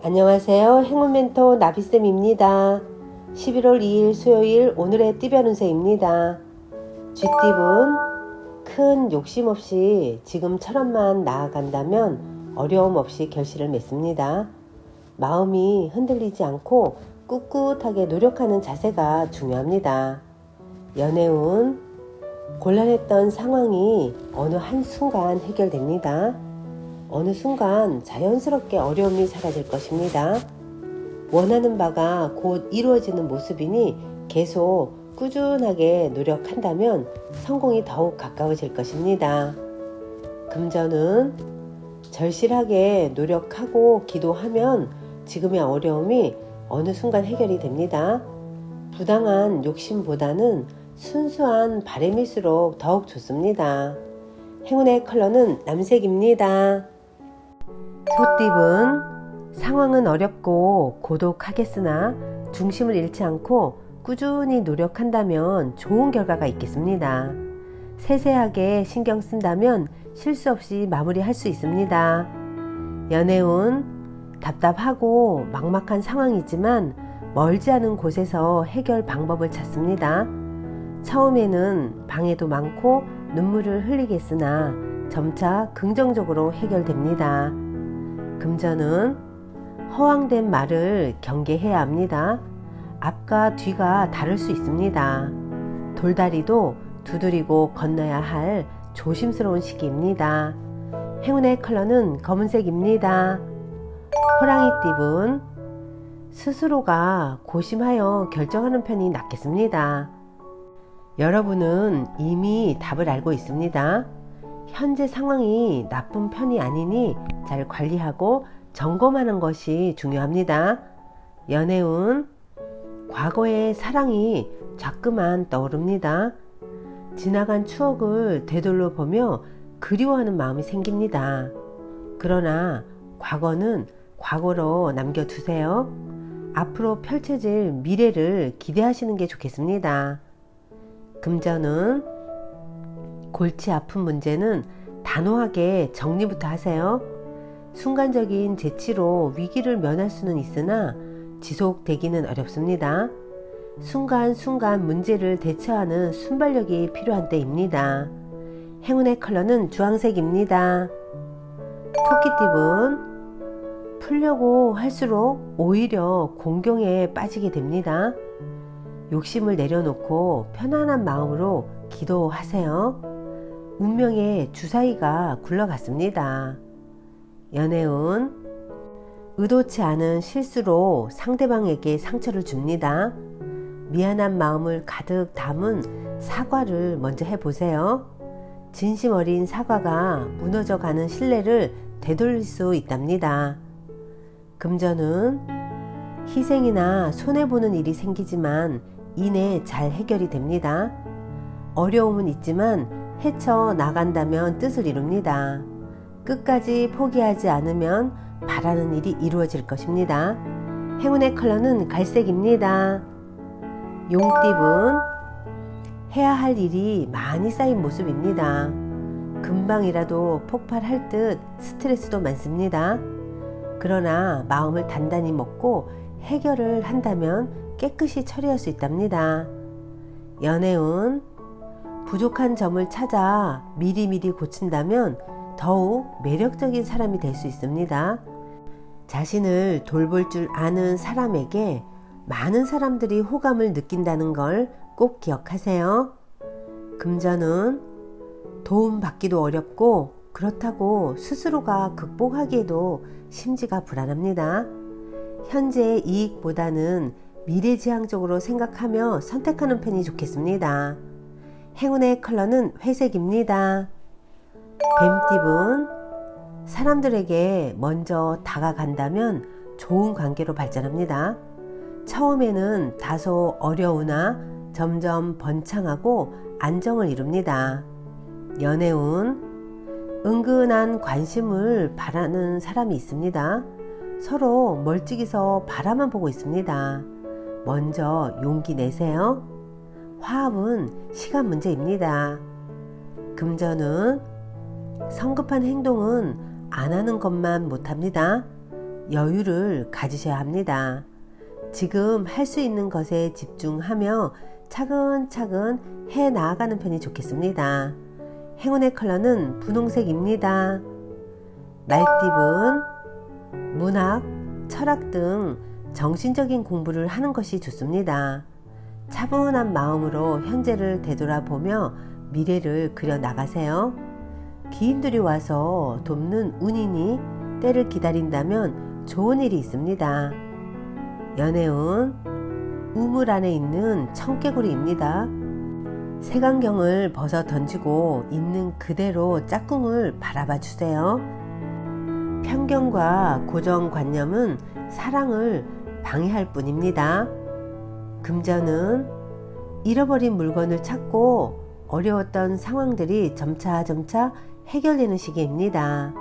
안녕하세요. 행운 멘토 나비쌤입니다. 11월 2일 수요일 오늘의 띠별 운세입니다. 쥐띠분 큰 욕심 없이 지금처럼만 나아간다면 어려움 없이 결실을 맺습니다. 마음이 흔들리지 않고 꿋꿋하게 노력하는 자세가 중요합니다. 연애운 곤란했던 상황이 어느 한순간 해결됩니다. 어느 순간 자연스럽게 어려움이 사라질 것입니다. 원하는 바가 곧 이루어지는 모습이니 계속 꾸준하게 노력한다면 성공이 더욱 가까워질 것입니다. 금전은 절실하게 노력하고 기도하면 지금의 어려움이 어느 순간 해결이 됩니다. 부당한 욕심보다는 순수한 바램일수록 더욱 좋습니다. 행운의 컬러는 남색입니다. 소띠분 상황은 어렵고 고독하겠으나 중심을 잃지 않고 꾸준히 노력한다면 좋은 결과가 있겠습니다. 세세하게 신경 쓴다면 실수 없이 마무리할 수 있습니다. 연애운 답답하고 막막한 상황이지만 멀지 않은 곳에서 해결 방법을 찾습니다. 처음에는 방해도 많고 눈물을 흘리겠으나 점차 긍정적으로 해결됩니다. 금전은 허황된 말을 경계해야 합니다. 앞과 뒤가 다를 수 있습니다. 돌다리도 두드리고 건너야 할 조심스러운 시기입니다. 행운의 컬러는 검은색입니다. 호랑이 띠분 스스로가 고심하여 결정하는 편이 낫겠습니다. 여러분은 이미 답을 알고 있습니다. 현재 상황이 나쁜 편이 아니니 잘 관리하고 점검하는 것이 중요합니다. 연애운 과거의 사랑이 자꾸만 떠오릅니다. 지나간 추억을 되돌려 보며 그리워하는 마음이 생깁니다. 그러나 과거는 과거로 남겨두세요. 앞으로 펼쳐질 미래를 기대하시는 게 좋겠습니다. 금전은 골치 아픈 문제는 단호하게 정리부터 하세요. 순간적인 재치로 위기를 면할 수는 있으나 지속되기는 어렵습니다. 순간순간 문제를 대처하는 순발력이 필요한 때입니다. 행운의 컬러는 주황색입니다. 토끼띠분 풀려고 할수록 오히려 공경에 빠지게 됩니다. 욕심을 내려놓고 편안한 마음으로 기도하세요. 운명의 주사위가 굴러갔습니다. 연애운 의도치 않은 실수로 상대방에게 상처를 줍니다. 미안한 마음을 가득 담은 사과를 먼저 해보세요. 진심 어린 사과가 무너져 가는 신뢰를 되돌릴 수 있답니다. 금전은 희생이나 손해보는 일이 생기지만 이내 잘 해결이 됩니다. 어려움은 있지만 헤쳐 나간다면 뜻을 이룹니다. 끝까지 포기하지 않으면 바라는 일이 이루어질 것입니다. 행운의 컬러는 갈색입니다. 용띠분 해야 할 일이 많이 쌓인 모습입니다. 금방이라도 폭발할 듯 스트레스도 많습니다. 그러나 마음을 단단히 먹고 해결을 한다면 깨끗이 처리할 수 있답니다. 연애운 부족한 점을 찾아 미리미리 고친다면 더욱 매력적인 사람이 될 수 있습니다. 자신을 돌볼 줄 아는 사람에게 많은 사람들이 호감을 느낀다는 걸 꼭 기억하세요. 금전은 도움 받기도 어렵고 그렇다고 스스로가 극복하기에도 심지가 불안합니다. 현재의 이익보다는 미래지향적으로 생각하며 선택하는 편이 좋겠습니다. 행운의 컬러는 회색입니다. 뱀띠분 사람들에게 먼저 다가간다면 좋은 관계로 발전합니다. 처음에는 다소 어려우나 점점 번창하고 안정을 이룹니다. 연애운 은근한 관심을 바라는 사람이 있습니다. 서로 멀찍이서 바라만 보고 있습니다. 먼저 용기 내세요. 화합은 시간 문제입니다. 금전은 성급한 행동은 안 하는 것만 못합니다. 여유를 가지셔야 합니다. 지금 할 수 있는 것에 집중하며 차근차근 해 나아가는 편이 좋겠습니다. 행운의 컬러는 분홍색입니다. 말띠분, 문학, 철학 등 정신적인 공부를 하는 것이 좋습니다. 차분한 마음으로 현재를 되돌아보며 미래를 그려 나가세요. 기인들이 와서 돕는 운이니 때를 기다린다면 좋은 일이 있습니다. 연애운 우물 안에 있는 청개구리입니다. 색안경을 벗어 던지고 있는 그대로 짝꿍을 바라봐 주세요. 편견과 고정관념은 사랑을 방해할 뿐입니다. 금전은 잃어버린 물건을 찾고 어려웠던 상황들이 점차점차 해결되는 시기입니다.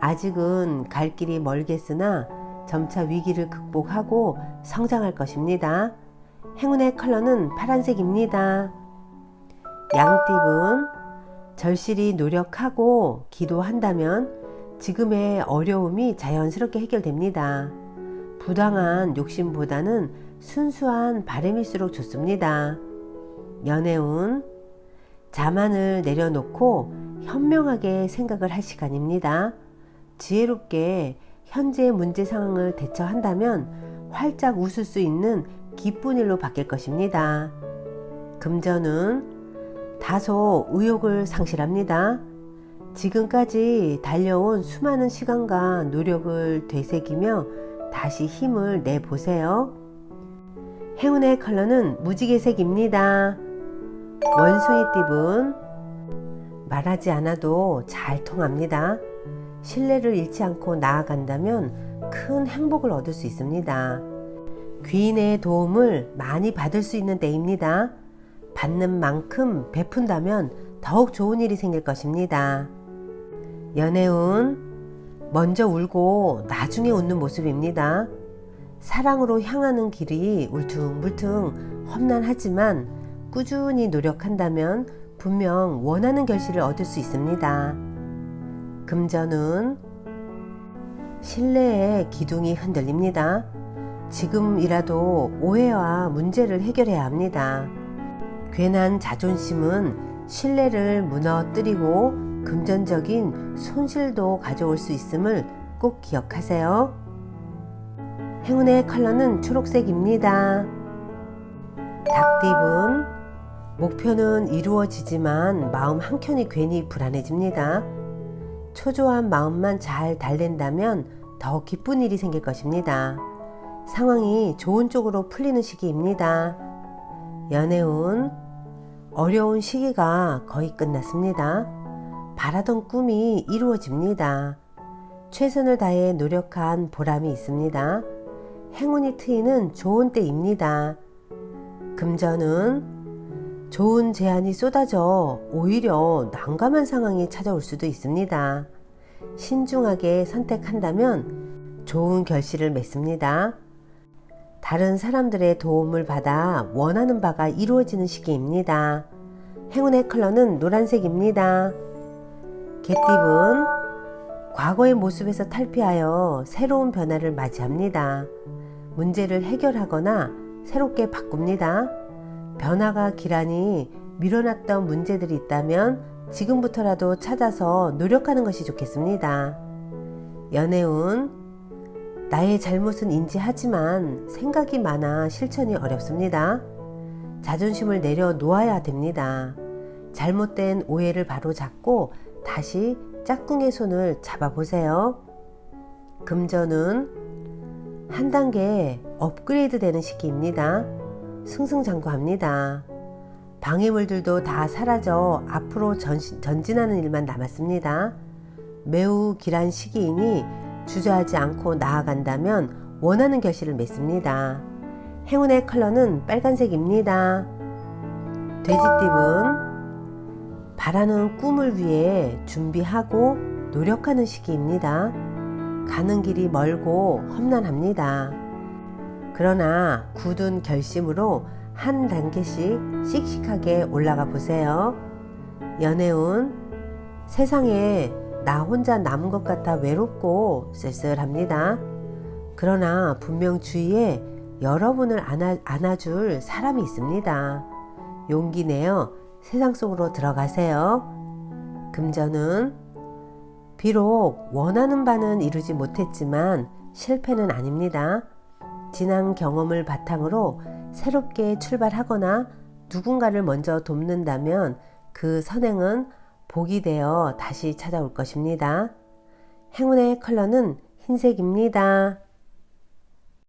아직은 갈 길이 멀겠으나 점차 위기를 극복하고 성장할 것입니다. 행운의 컬러는 파란색입니다. 양띠분, 절실히 노력하고 기도한다면 지금의 어려움이 자연스럽게 해결됩니다. 부당한 욕심보다는 순수한 바램일수록 좋습니다. 연애운, 자만을 내려놓고 현명하게 생각을 할 시간입니다. 지혜롭게 현재의 문제 상황을 대처한다면 활짝 웃을 수 있는 기쁜 일로 바뀔 것입니다. 금전은 다소 의욕을 상실합니다. 지금까지 달려온 수많은 시간과 노력을 되새기며 다시 힘을 내보세요. 행운의 컬러는 무지개색입니다. 원숭이 띠분 말하지 않아도 잘 통합니다. 신뢰를 잃지 않고 나아간다면 큰 행복을 얻을 수 있습니다. 귀인의 도움을 많이 받을 수 있는 때입니다. 받는 만큼 베푼다면 더욱 좋은 일이 생길 것입니다. 연애운 먼저 울고 나중에 웃는 모습입니다. 사랑으로 향하는 길이 울퉁불퉁 험난하지만 꾸준히 노력한다면 분명 원하는 결실을 얻을 수 있습니다. 금전은 신뢰의 기둥이 흔들립니다. 지금이라도 오해와 문제를 해결해야 합니다. 괜한 자존심은 신뢰를 무너뜨리고 금전적인 손실도 가져올 수 있음을 꼭 기억하세요. 행운의 컬러는 초록색입니다. 닭띠분, 목표는 이루어지지만 마음 한켠이 괜히 불안해집니다. 초조한 마음만 잘 달랜다면 더 기쁜 일이 생길 것입니다. 상황이 좋은 쪽으로 풀리는 시기입니다. 연애운, 어려운 시기가 거의 끝났습니다. 바라던 꿈이 이루어집니다. 최선을 다해 노력한 보람이 있습니다. 행운이 트이는 좋은 때입니다. 금전은 좋은 제안이 쏟아져 오히려 난감한 상황이 찾아올 수도 있습니다. 신중하게 선택한다면 좋은 결실을 맺습니다. 다른 사람들의 도움을 받아 원하는 바가 이루어지는 시기입니다. 행운의 컬러는 노란색입니다. 개띠분, 과거의 모습에서 탈피하여 새로운 변화를 맞이합니다. 문제를 해결하거나 새롭게 바꿉니다. 변화가 기란이 밀어놨던 문제들이 있다면 지금부터라도 찾아서 노력하는 것이 좋겠습니다. 연애운, 나의 잘못은 인지하지만 생각이 많아 실천이 어렵습니다. 자존심을 내려놓아야 됩니다. 잘못된 오해를 바로 잡고 다시 짝꿍의 손을 잡아보세요. 금전은 한 단계 업그레이드 되는 시기입니다. 승승장구합니다. 방해물들도 다 사라져 앞으로 전시, 전진하는 일만 남았습니다. 매우 길한 시기이니 주저하지 않고 나아간다면 원하는 결실을 맺습니다. 행운의 컬러는 빨간색입니다. 돼지띠분 바라는 꿈을 위해 준비하고 노력하는 시기입니다. 가는 길이 멀고 험난합니다. 그러나 굳은 결심으로 한 단계씩 씩씩하게 올라가 보세요. 연애운 세상에 나 혼자 남은 것 같아 외롭고 쓸쓸합니다. 그러나 분명 주위에 여러분을 안아, 안아줄 사람이 있습니다. 용기 내어 세상 속으로 들어가세요. 금전은 비록 원하는 바는 이루지 못했지만 실패는 아닙니다. 지난 경험을 바탕으로 새롭게 출발하거나 누군가를 먼저 돕는다면 그 선행은 복이 되어 다시 찾아올 것입니다. 행운의 컬러는 흰색입니다.